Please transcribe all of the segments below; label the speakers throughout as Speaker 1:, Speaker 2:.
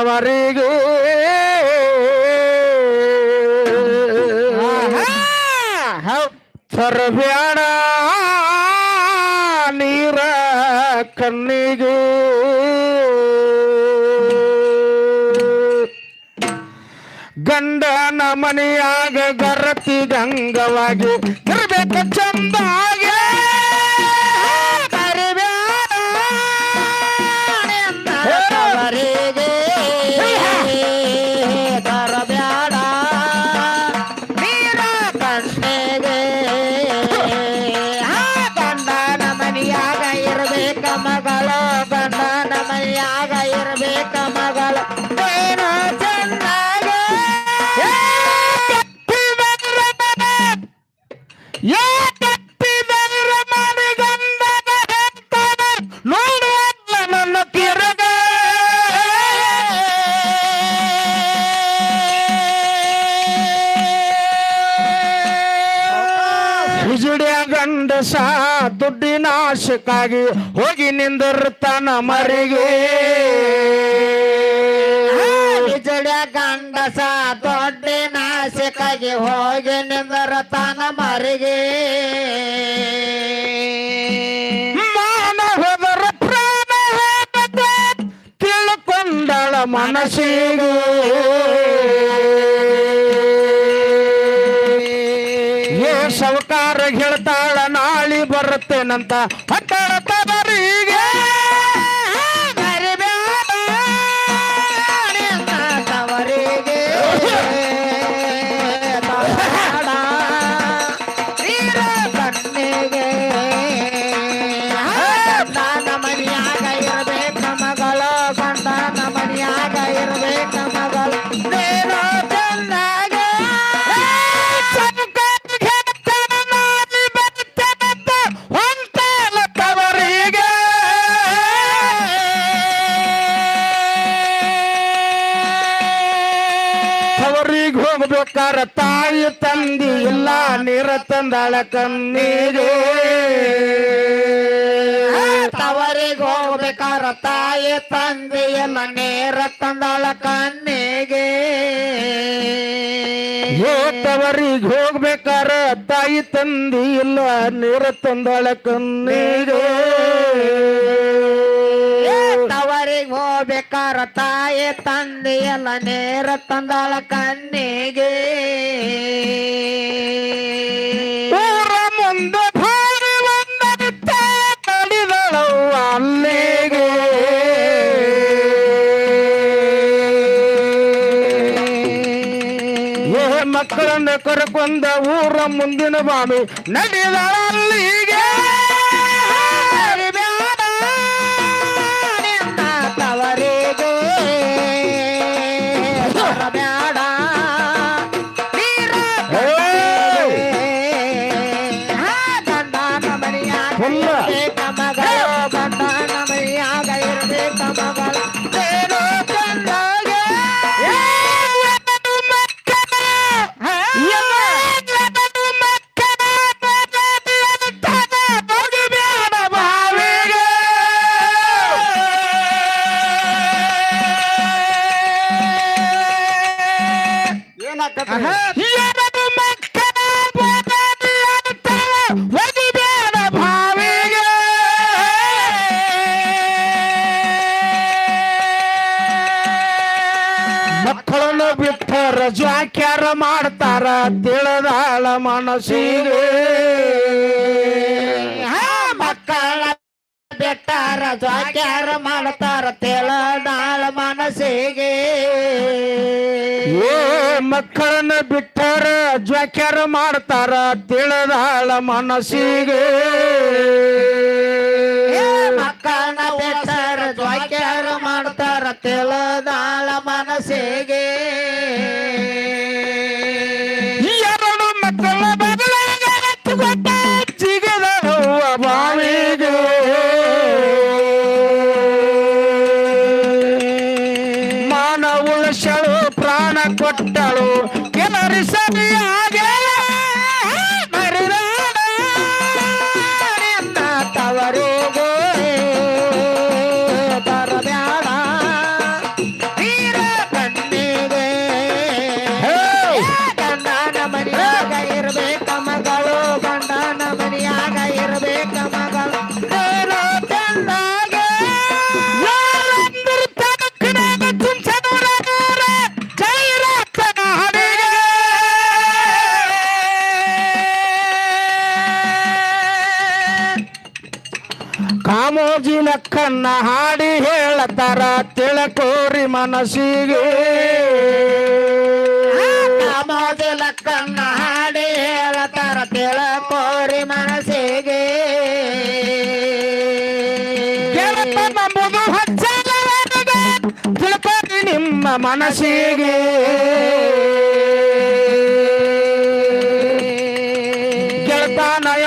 Speaker 1: ತವರಿಗೆ ತರಬ್ಯಾಡ ನೀರ ಕಣ್ಣಿಗೂ. ಗಂಡನ ಮನೆಯಾಗ ಗರತಿ ಗಂಗವಾಗಿ ಇರ್ಬೇಕ ಆಶಕ್ಕಾಗಿ ಹೋಗಿ ನಿಂದಿರ್ತಾನ ಮರಿಗೆ.
Speaker 2: ಬಿಜಡ ಗಂಡಸ ದೊಡ್ಡ ನಾಶಕ್ಕಾಗಿ ಹೋಗಿ ನಿಂದಿರುತ್ತಾನ ತನ ಮರಿಗೆ
Speaker 1: ಪ್ರಾಣ ತಿಳ್ಕೊಂಡಳ ಮನಸ್ಸಿಗೆ. ಏ ಸವಕಾರ ಹೇಳ್ತಾಳ ನಾಳಿ ಬರುತ್ತೇನಂತ ಹೊಟ್ಟಳ ತವರಿಗೆ ಹೋಗ್ಬೇಕಾರ ತಾಯಿ ತಂದಿ ಇಲ್ಲ ನೀರ ತಂದಾಳ ಕಣ್ಣಿಗೆ.
Speaker 2: ತವರಿಗೆ ಹೋಗ್ಬೇಕಾರ ತಾಯಿ ತಂದೆ ಎಲ್ಲ ನೇರ ತಂದಾಳ ಕಣ್ಣಿಗೆ.
Speaker 1: ಯೋ ತವರಿಗೆ ಹೋಗ್ಬೇಕಾರ ತಾಯಿ ತಂದಿ ಇಲ್ಲ ನೀರ ತಂದಾಳ ಕಣ್ಣಿಗೆ.
Speaker 2: ಹೋಗ್ಬೇಕಾರ ತಾಯಿ ತಂದೆ ಎಲ್ಲ ನೇರ ತಂದಾಳ ಕಣ್ಣಿಗೆ.
Speaker 1: ಊರ ಮುಂದೆ ಭಾರಿ ಒಂದನಿತ್ತ ಕಡಿದಳವ್ವ ಅಲ್ಲಿಗೆ. ಮಕ್ಕಳನ್ನ ಕರ್ಕೊಂಡ ಊರ ಮುಂದಿನ ಬಾನು ನಡೆದಳ ಮಕ್ಕಳನ್ನು ಬಿಟ್ಟರ ಜಾಕ್ಯಾರ ಮಾಡ್ತಾರ ತಿಳಿದಾಳ ಮನಸ್ಸಿಗೆ.
Speaker 2: ಬೆಟ್ಟಾರ ಜ್ವಾಕ್ಯಾರ ಮಾಡ್ತಾರ ತೆಳದಾಳ ಮನಸ್ಸಿಗೆ.
Speaker 1: ಏ ಮಕ್ಕಳನ್ನ ಬಿಟ್ಟಾರ ಜ್ವಾಕ್ಯಾರ ಮಾಡ್ತಾರ ತಿಳಿದಾಳ ಮನಸ್ಸಿಗೆ.
Speaker 2: ಮಕ್ಕಳ
Speaker 1: ಕಾಮೋಜಿ ಲಕ್ಕನ್ನ ಹಾಡಿ ಹೇಳತಾರ ತಿಳಕೋರಿ ಮನಸ್ಸಿಗೆ.
Speaker 2: ಕಾಮೋಜಿನ ಕನ್ನ ಹಾಡಿ ಹೇಳತಾರ ತಿಳಕೋರಿ ಮನಸ್ಸಿಗೆ.
Speaker 1: ನಂಬುದು ತಿಳ್ಕೋರಿ ನಿಮ್ಮ ಮನಸ್ಸಿಗೆ.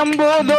Speaker 1: ಎಂಬುದು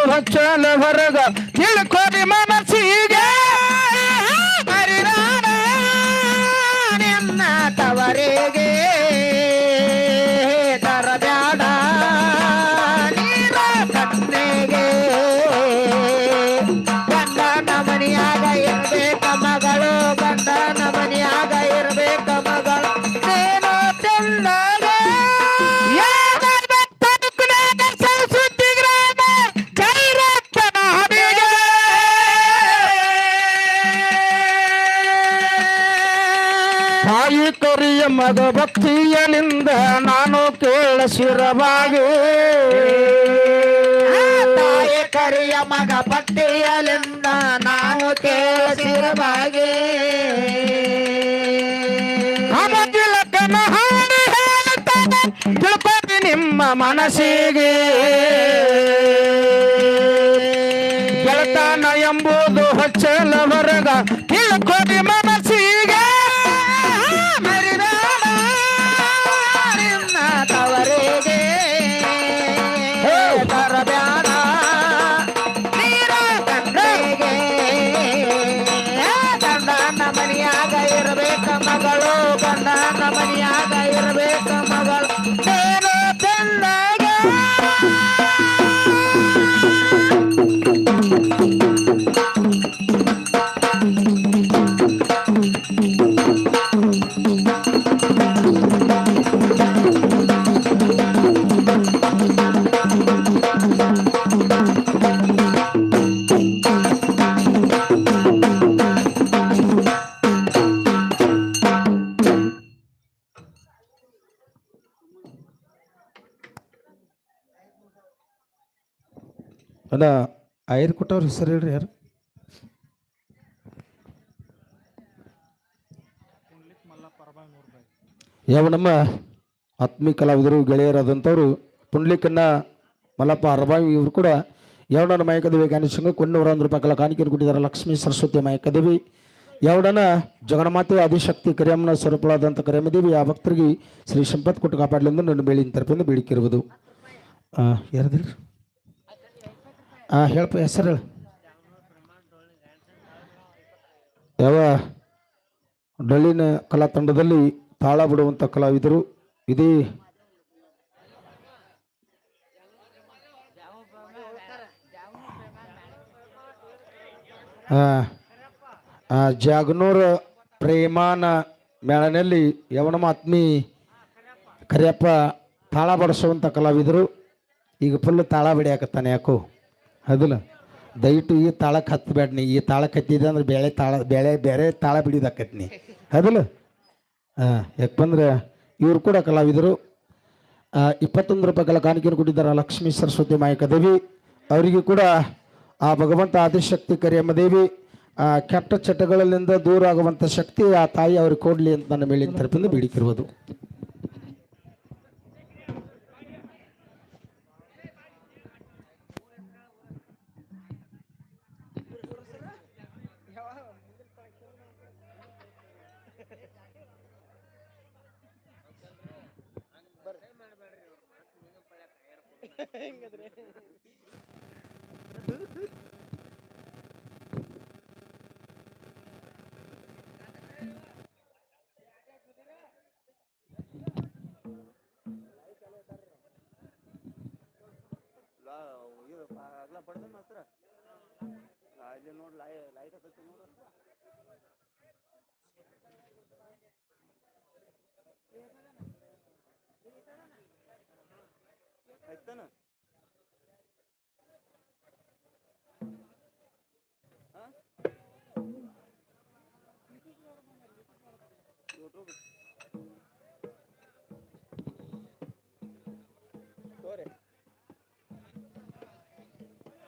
Speaker 1: ತಾಯಿ ಕರಿಯ ಮದ ಭಕ್ತಿಯನಿಂದ ನಾನು ಕೇಳಸಿರವಾಗಿ
Speaker 2: ತಾಯಿ ಕರಿಯ ಮಗ ಭಕ್ತಿಯಲಿಂದ ನಾನು ಕೇಳಿಸಿರಬಾಗೆ.
Speaker 1: ಅಮತಿಲಕನ ಹಾಡಿ ತಿಳ್ಪತಿ ನಿಮ್ಮ ಮನಸ್ಸಿಗೆ. ಗೆಳತಾನ ಎಂಬುದು ಹಚ್ಚಲ ಅದ ಐರ್ ಕೊಟ್ಟವ್ರ ಹೆಸರು ಹೇಳ್ರಿ ಯಾರು? ಯಾವ ನಮ್ಮ ಆತ್ಮೀಯ ಕಲಾವಿದರು, ಗೆಳೆಯರಾದಂಥವ್ರು ಪುಂಡ್ಲಿಕನ್ನ ಮಲ್ಲಪ್ಪ ಅರಬಾವಿ ಇವರು ಕೂಡ ಯಾವಡನ ಮಾಯಕದೇವಿ ಗಾನಿಸಂಗ ಕೊನ್ನೂರ ಒಂದು ರೂಪಾಯಿ ಕಲ ಕಾಣಿಕೆಯನ್ನು ಕೊಟ್ಟಿದ್ದಾರೆ. ಲಕ್ಷ್ಮೀ ಸರಸ್ವತಿ ಮಾಯಕದೇವಿ. ಯಾವಡನ ಜಗನ್ಮಾತೆ ಆದಿಶಕ್ತಿ ಕರಿಯಮ್ಮನ ಸ್ವರೂಪಳಾದಂಥ ಕರಿಯಮ್ಮದೇವಿ, ಆ ಭಕ್ತರಿಗೆ ಶ್ರೀ ಸಂಪತ್ ಕೊಟ್ಟು ಕಾಪಾಡಲೆಂದು ನನ್ನ ಬೇಳಿನ ತರಪಿಂದ ಬೇಡಿಕಿರುವುದು ಯಾರದಿಲ್ಲ ಹಾಂ ಹೇಳಪ್ಪ ಹೆಸರು ಯಾವ ಡೊಳ್ಳಿನ ಕಲಾ ತಂಡದಲ್ಲಿ ತಾಳ ಬಿಡುವಂಥ ಕಲಾವಿದರು ಇದೇ ಜಾಗನೂರ ಪ್ರೇಮಾನ ಮೇಳನಲ್ಲಿ ಯವನಮಾತ್ಮಿ ಕರಿಯಪ್ಪ ತಾಳ ಬಡಿಸುವಂಥ ಕಲಾವಿದರು. ಈಗ ಫುಲ್ ತಾಳ ಬಿಡಿಯಾಕತ್ತಾನೆ ಯಾಕೋ? ಹೌದಲ್ಲ? ದಯವಿಟ್ಟು ಈ ತಾಳಕ್ಕೆ ಹತ್ತಬೇಡ ನೀ ಈ ತಾಳಕ್ಕೆ ಹತ್ತಿದೆ ಅಂದ್ರೆ ಬೇಳೆ ತಾಳ, ಬೇಳೆ ಬೇರೆ ತಾಳ ಬಿಡಿದಾಕತ್ನಿ. ಹೌದಲ್ಲ? ಹಾಂ ಯಾಕಂದ್ರೆ ಇವ್ರು ಕೂಡ ಕಲಾವಿದರು. ಇಪ್ಪತ್ತೊಂದು ರೂಪಾಯಿ ಕಲ ಕಾಣಿಕೆಯನ್ನು ಕೊಟ್ಟಿದ್ದಾರೆ ಲಕ್ಷ್ಮೀ ಸರಸ್ವತಿ ಮಾಯಕ ದೇವಿ. ಅವರಿಗೆ ಕೂಡ ಆ ಭಗವಂತ ಆದಿಶಕ್ತಿ ಕರಿಯಮ್ಮ ದೇವಿ. ಕೆಟ್ಟ ಚಟಗಳಲ್ಲಿಂದ ದೂರ ಆಗುವಂಥ ಶಕ್ತಿ ಆ ತಾಯಿ ಅವ್ರಿಗೆ ಕೊಡಲಿ ಅಂತ ನನ್ನ ಮೇಲಿನ ತರಪಿಂದ ಹೆಂಗದ್ರೆ. ಅಗ್ಲ ಬಡ್ದ ಮಾತ್ರ ಅಲ್ಲಿ ನೋಡಿ ಲೈ ಲೈಟ್ ಹತ್ತೈತಿ ನೋಡು ಬೇಡಿಕಿರುವುದು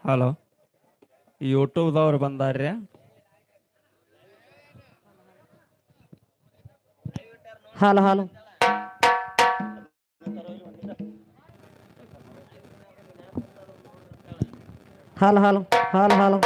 Speaker 3: ಹಲೋ ಯೂಟ್ಯೂಬ್ದವ್ರು ಬಂದಾರ್ರಿ?
Speaker 2: ಹಲೋ ಹಾಲು. ಹಾಲು ಹಾಲು ಹಾಲು ಹಾಲು